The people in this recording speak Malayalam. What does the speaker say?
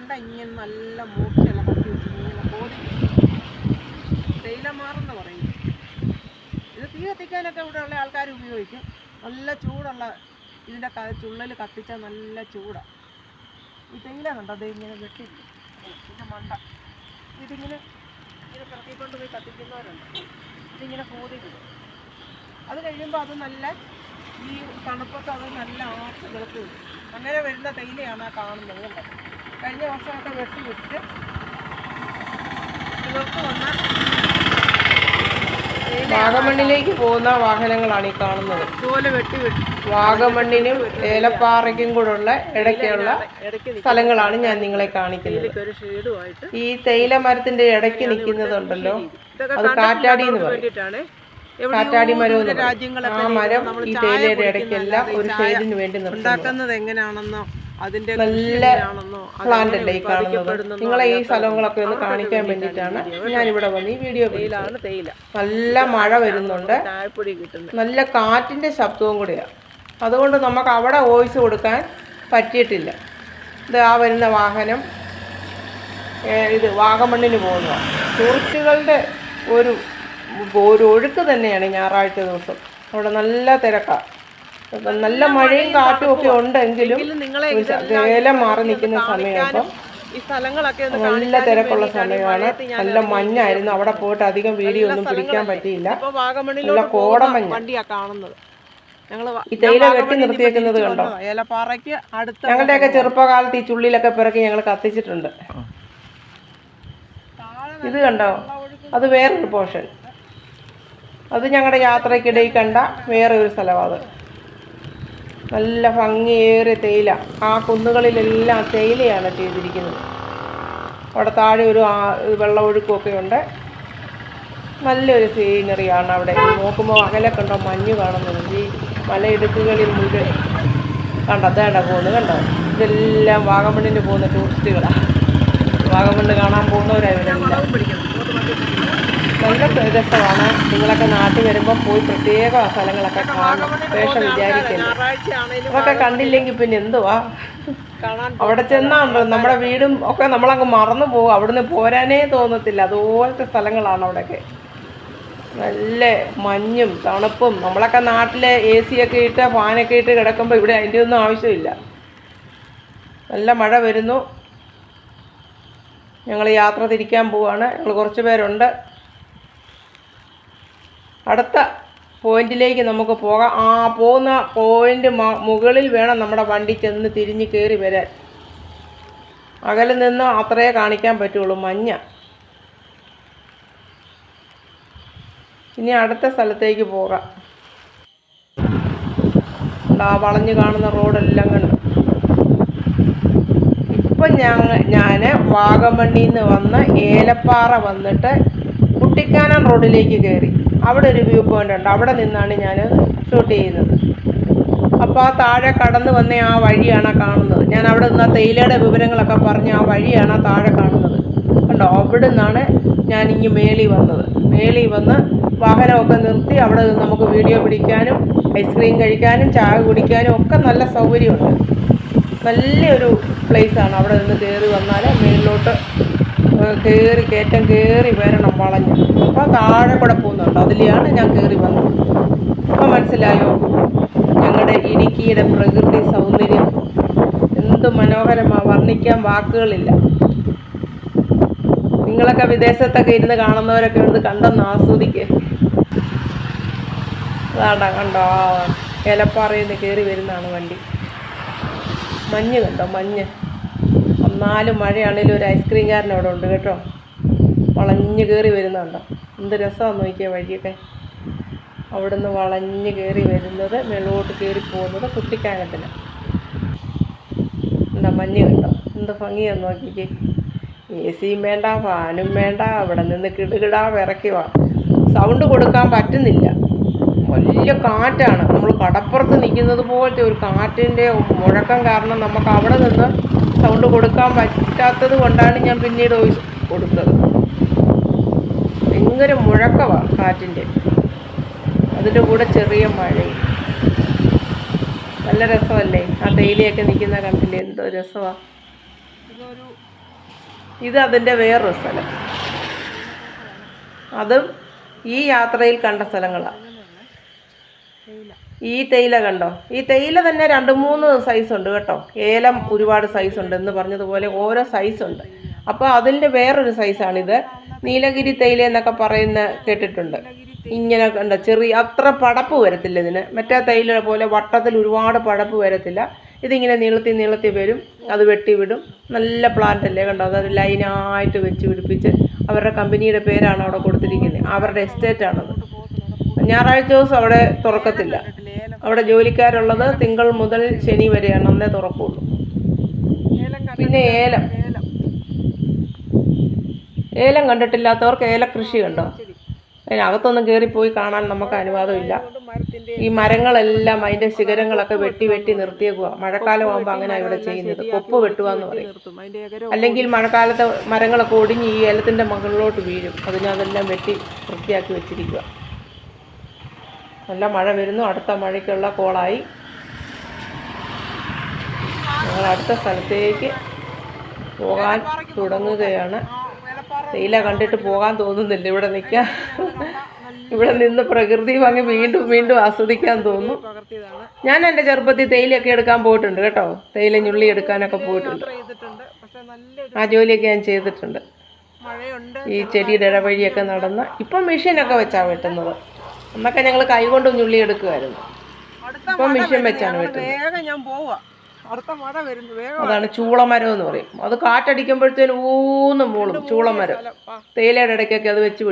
നല്ല മൂർച്ചയുള്ള കത്തി വെച്ച് ഇങ്ങനെ കോതി തേയിലമാറെന്ന് പറയും. ഇത് തീ കത്തിക്കാനൊക്കെ ഇവിടെ ഉള്ള ആൾക്കാർ ഉപയോഗിക്കും. നല്ല ചൂടുള്ള ഇതിന്റെ ചുള്ളൽ കത്തിച്ചാൽ നല്ല ചൂടാണ് ഈ തേയില കണ്ടോ? അത് ഇങ്ങനെ വെട്ടി. ഇതിന്റെ മണ്ട. ഇതിങ്ങനെ ഇങ്ങനെ കിടത്തിക്കൊണ്ട് പോയി കത്തിക്കുന്നവരുണ്ട്. ഇതിങ്ങനെ കോതി അത് കഴിയുമ്പോൾ അത് നല്ല ഈ തണുപ്പത്ത് അത് നല്ല ആർത്ത് വെളുത്ത് അങ്ങനെ വരുന്ന തേയിലയാണ് ആ കാണുന്നത് കണ്ടോ? കഴിഞ്ഞ വർഷമൊക്കെ വെട്ടി വിട്ടിട്ട് ഇവർക്ക് വന്ന വാഗമണ്ണിലേക്ക് പോകുന്ന വാഹനങ്ങളാണ് ഈ കാണുന്നത്. ഇതുപോലെ വെട്ടി വിട്ട് വാഗമണ്ണിനും ഏലപ്പാറയ്ക്കും കൂടെയുള്ള ഇടയ്ക്കുള്ള സ്ഥലങ്ങളാണ് ഞാൻ നിങ്ങളെ കാണിക്കുന്നത്. ഈ തേയില മരത്തിന്റെ ഇടയ്ക്ക് നിൽക്കുന്നതുണ്ടല്ലോ. അത് കാറ്റാടി എന്ന് പറയും. കാറ്റാടി മരം എന്ന് ആ മരം ഈ തേയിലയുടെ ഇടയ്ക്കെല്ലാം ഒരു ഷെയ്ഡിന് വേണ്ടി നിർത്തുന്നത് എങ്ങനെയാണെന്നോ അതിന്റെ നല്ല പ്ലാന്റ് അല്ലേ ഈ കാണുന്നത്. നിങ്ങളെ ഈ സ്ഥലങ്ങളൊക്കെ ഒന്ന് കാണിക്കാൻ വേണ്ടിയിട്ടാണ് ഇവിടെ വന്ന് ഈ വീഡിയോ തേയില. നല്ല മഴ വരുന്നുണ്ട്. നല്ല കാറ്റിന്റെ ശബ്ദവും കൂടിയാണ് അതുകൊണ്ട് നമുക്ക് അവിടെ വോയിസ് കൊടുക്കാൻ പറ്റിയിട്ടില്ല. ഇത് ആ വരുന്ന വാഹനം ഇത് വാഗമണ്ണിന് പോകുന്നു ടൂറിസ്റ്റുകളുടെ ഒരു ഒരു ഒഴുക്ക് തന്നെയാണ് ഞായറാഴ്ച ദിവസം. അവിടെ നല്ല തിരക്കാണ് നല്ല മഴയും കാറ്റും ഒക്കെ ഉണ്ടെങ്കിലും വേല മാറി നിൽക്കുന്ന സമയം നല്ല തിരക്കുള്ള സമയമാണ്. നല്ല മഞ്ഞായിരുന്നു. അവിടെ പോയിട്ട് അധികം വീഡിയോ ഒന്നും പിടിക്കാൻ പറ്റിയില്ല. നല്ല കോടമഞ്ഞ. കാണുന്നത്. ഈ തേയില വെട്ടി നിർത്തിയേക്കുന്നത് കണ്ടോ? ഞങ്ങളുടെയൊക്കെ ചെറുപ്പകാലത്ത് ഈ ചുള്ളിലൊക്കെ പിറക്കി ഞങ്ങൾ കത്തിച്ചിട്ടുണ്ട്. ഇത് കണ്ടോ? അത് വേറൊരു പോർഷൻ. അത് ഞങ്ങളുടെ യാത്രക്കിടയിൽ കണ്ട വേറെ ഒരു സ്ഥലമാണ് അത്. നല്ല ഭംഗിയേറിയ തേയില. ആ കുന്നുകളിലെല്ലാം തേയിലയാണ് ചെയ്തിരിക്കുന്നത്. അവിടെ താഴെ ഒരു വെള്ളമൊഴുക്കുമൊക്കെ ഉണ്ട് നല്ലൊരു സീനറിയാണ് അവിടെ. നോക്കുമ്പോൾ അകലെ കണ്ടോ മഞ്ഞ് കാണുന്നുണ്ട് ഈ മലയിടുക്കുകളിൽ മുഴുവൻ കണ്ടോ? തേട പോകുന്നത്? കണ്ടോ? ഇതെല്ലാം വാഗമണ്ണിന് പോകുന്ന ടൂറിസ്റ്റുകളാണ് വാഗമണ്ണ് കാണാൻ പോകുന്നവരാണ് ഇവരെല്ലാം. നല്ല രസമാണ് നിങ്ങളൊക്കെ നാട്ടിൽ വരുമ്പോൾ പോയി പ്രത്യേക സ്ഥലങ്ങളൊക്കെ കാണും വേഷം വിചാരിക്കരുത്. ആണേലും അതൊക്കെ കണ്ടില്ലെങ്കിൽ പിന്നെ എന്തുവാ? അവിടെ ചെന്നാണ് നമ്മുടെ വീടും ഒക്കെ നമ്മളങ്ങ് മറന്നു പോകും. അവിടുന്ന് പോരാനേ തോന്നത്തില്ല. അതുപോലത്തെ സ്ഥലങ്ങളാണ് അവിടെയൊക്കെ. നല്ല മഞ്ഞും തണുപ്പും. നമ്മളൊക്കെ നാട്ടിലെ എ സി ഒക്കെ ഇട്ട് ഫാനൊക്കെ ഇട്ട് കിടക്കുമ്പോൾ ഇവിടെ അതിന്റെ ഒന്നും ആവശ്യമില്ല. നല്ല മഴ വരുന്നു. ഞങ്ങൾ യാത്ര തിരിക്കാൻ പോവാണ്. ഞങ്ങൾ കുറച്ച് പേരുണ്ട്. അടുത്ത പോയിന്റിലേക്ക് നമുക്ക് പോകാം. ആ പോകുന്ന പോയിന്റ് മുകളിൽ വേണം നമ്മുടെ വണ്ടി ചെന്ന് തിരിഞ്ഞ് കയറി വരാൻ. അകലിൽ നിന്ന് അത്രയേ കാണിക്കാൻ പറ്റുള്ളൂ മഞ്ഞ. ഇനി അടുത്ത സ്ഥലത്തേക്ക് പോകാം. ആ വളഞ്ഞു കാണുന്ന റോഡെല്ലാം കണ്ടു. ഇപ്പം ഞങ്ങൾ ഞാൻ വാഗമണ്ണിൽ നിന്ന് വന്ന് ഏലപ്പാറ വന്നിട്ട് കുട്ടിക്കാനം റോഡിലേക്ക് കയറി അവിടെ ഒരു വ്യൂ പോയിന്റ് ഉണ്ട്. അവിടെ നിന്നാണ് ഞാൻ ഷൂട്ട് ചെയ്യുന്നത്. അപ്പോൾ ആ താഴെ കടന്നു വന്ന ആ വഴിയാണ് കാണുന്നത്. ഞാൻ അവിടെ നിന്ന് ആ തേയിലയുടെ വിവരങ്ങളൊക്കെ പറഞ്ഞ് ആ വഴിയാണ് ആ താഴെ കാണുന്നത്. കണ്ടോ? അവിടെ നിന്നാണ് ഞാൻ ഇങ്ങ് മേളി വന്നത്. മേളി വന്ന് വാഹനമൊക്കെ നിർത്തി അവിടെ നമുക്ക് വീഡിയോ പിടിക്കാനും ഐസ്ക്രീം കഴിക്കാനും ചായ കുടിക്കാനും ഒക്കെ നല്ല സൗകര്യമുണ്ട്. നല്ലൊരു പ്ലേസാണ് അവിടെ നിന്ന് കയറി വന്നാൽ മേളിലോട്ട് കയറി കയറ്റം കയറി വരണം വളഞ്ഞ്. അപ്പോൾ താഴെ കൂടെ പോകുന്നുണ്ട്. അതിലെയാണ് ഞാൻ കയറി വന്നത്. അപ്പോൾ മനസ്സിലായോ? ഞങ്ങളുടെ ഇടുക്കിയുടെ പ്രകൃതി സൗന്ദര്യം എന്ത് മനോഹരമാണ് വർണിക്കാൻ വാക്കുകളില്ല. നിങ്ങളൊക്കെ വിദേശത്തൊക്കെ ഇരുന്ന് കാണുന്നവരൊക്കെ ഇരുന്ന് കണ്ടെന്ന് ആസ്വദിക്കേ. അതാണ്ടാ കണ്ടോ? ആ ഏലപ്പാറയിൽ നിന്ന് കയറി വരുന്നതാണ് വണ്ടി. മഞ്ഞ് കണ്ടോ? മഞ്ഞ്. എന്നാലും മഴയാണേലും ഒരു ഐസ്ക്രീംകാരൻ അവിടെ ഉണ്ട് കേട്ടോ. വളഞ്ഞു കയറി വരുന്നുണ്ടോ. എന്ത് രസമാണ് നോക്കിയ വഴിയൊക്കെ. അവിടുന്ന് വളഞ്ഞു കയറി വരുന്നത് വെള്ളോട്ട് കയറി പോകുന്നത് കുട്ടിക്കാനത്തിന്. എന്താ മഞ്ഞ് കണ്ടോ എന്ത് ഭംഗിയാന്ന് നോക്കിയേ എ സിയും വേണ്ട ഫാനും വേണ്ട അവിടെ നിന്ന് കിടുകിടാ വിറയ്ക്കുക സൗണ്ട് കൊടുക്കാൻ പറ്റുന്നില്ല. വലിയ കാറ്റാണ്. നമ്മൾ കടപ്പുറത്ത് നിൽക്കുന്നത് പോലത്തെ ഒരു കാറ്റിന്റെ മുഴക്കം കാരണം നമുക്ക് അവിടെ നിന്ന് സൗണ്ട് കൊടുക്കാൻ പറ്റാത്തത് കൊണ്ടാണ് ഞാൻ പിന്നീട് വോയിസ് കൊടുത്തത്. ഭയങ്കര മുഴക്കമാണ് കാറ്റിന്റെ. അതിന്റെ കൂടെ ചെറിയ മഴയും. നല്ല രസമല്ലേ? ആ തേയിലയൊക്കെ നിൽക്കുന്ന കണ്ടില്ലേ? എന്തോ രസമാണ് ഇതൊരു ഇത് അതിന്റെ വേറൊരു സ്ഥലം. അതും ഈ യാത്രയിൽ കണ്ട സ്ഥലങ്ങളാണ് തേയില. ഈ തേയില കണ്ടോ? ഈ തേയില തന്നെ രണ്ട് മൂന്ന് സൈസ് ഉണ്ട് കേട്ടോ. ഏലം ഒരുപാട് സൈസ് ഉണ്ട് എന്ന് പറഞ്ഞതുപോലെ ഓരോ സൈസ് ഉണ്ട്. അപ്പോൾ അതിന്റെ വേറൊരു സൈസാണിത് നീലഗിരി തേയില എന്നൊക്കെ പറയുന്ന കേട്ടിട്ടുണ്ട്. ഇങ്ങനെ കണ്ട ചെറിയ അത്ര പടപ്പ് വരത്തില്ല ഇതിന്. മറ്റേ തേയില പോലെ വട്ടത്തിൽ ഒരുപാട് പടപ്പ് വരത്തില്ല. ഇതിങ്ങനെ നീളത്തി നീളത്തി വരും. അത് വെട്ടിവിടും നല്ല പ്ലാന്റ് അല്ലേ കണ്ടോ? അതൊരു ലൈനായിട്ട് വെച്ച് പിടിപ്പിച്ച് അവരുടെ കമ്പനിയുടെ പേരാണ് അവിടെ കൊടുത്തിരിക്കുന്നത്. അവരുടെ എസ്റ്റേറ്റാണത് ഞായറാഴ്ച ദിവസം അവിടെ തുറക്കത്തില്ല. ലേലം അവിടെ ജോലിക്കാരുള്ളത് തിങ്കൾ മുതൽ ശനി വരെയാണ്. അന്നേ തുറക്കുള്ളൂ. പിന്നെ ഏലം. ഏലം. കണ്ടിട്ടില്ലാത്തവർക്ക് ഏലക്കൃഷി കണ്ടോ? അതിനകത്തൊന്നും കയറിപ്പോയി കാണാൻ നമുക്ക് അനുവാദമില്ല. ഈ മരങ്ങളെല്ലാം അതിന്റെ ശിഖരങ്ങളൊക്കെ വെട്ടി വെട്ടി നിർത്തിയേക്കുക മഴക്കാലം ആകുമ്പോൾ അങ്ങനെ ഇവിടെ ചെയ്യുന്നത്. കൊപ്പ് വെട്ടുക എന്ന് പറയും. അല്ലെങ്കിൽ മഴക്കാലത്ത് മരങ്ങളൊക്കെ ഒടിഞ്ഞ് ഈ ഏലത്തിന്റെ മുകളിലോട്ട് വീഴും. അതിനെ അതെല്ലാം വെട്ടി വൃത്തിയാക്കി വെച്ചിരിക്കുക നല്ല മഴ വരുന്നു. അടുത്ത മഴയ്ക്കുള്ള കോളായി. ഞങ്ങൾ അടുത്ത സ്ഥലത്തേക്ക് പോകാൻ തുടങ്ങുകയാണ്. തേയില കണ്ടിട്ട് പോകാൻ തോന്നുന്നില്ല. ഇവിടെ നിൽക്കാൻ. ഇവിടെ നിന്ന് പ്രകൃതി ഭംഗി വീണ്ടും വീണ്ടും ആസ്വദിക്കാൻ തോന്നുന്നു ഞാൻ എന്റെ ചെറുപ്പത്തിൽ തേയിലയൊക്കെ എടുക്കാൻ പോയിട്ടുണ്ട് കേട്ടോ. തേയില ഞുള്ളി എടുക്കാനൊക്കെ പോയിട്ടുണ്ട്. ആ ജോലിയൊക്കെ ഞാൻ ചെയ്തിട്ടുണ്ട്. ഈ ചെടിയുടെ ഇടവഴിയൊക്കെ നടന്ന് ഇപ്പം മെഷീനൊക്കെ വെച്ചാണ് വെട്ടുന്നത്. അന്നൊക്കെ ഞങ്ങൾ കൈകൊണ്ട് ഞുള്ളി എടുക്കുമായിരുന്നു ഇപ്പം മെഷീൻ വെച്ചാണ് വെട്ടുന്നത്. അതാണ് ചൂളമരം എന്ന് പറയും. അത് കാറ്റടിക്കുമ്പോഴത്തേനും ഊന്നും മൂളും ചൂളമരം. തേയിലയുടെ ഇടയ്ക്കൊക്കെ അത് വെച്ച്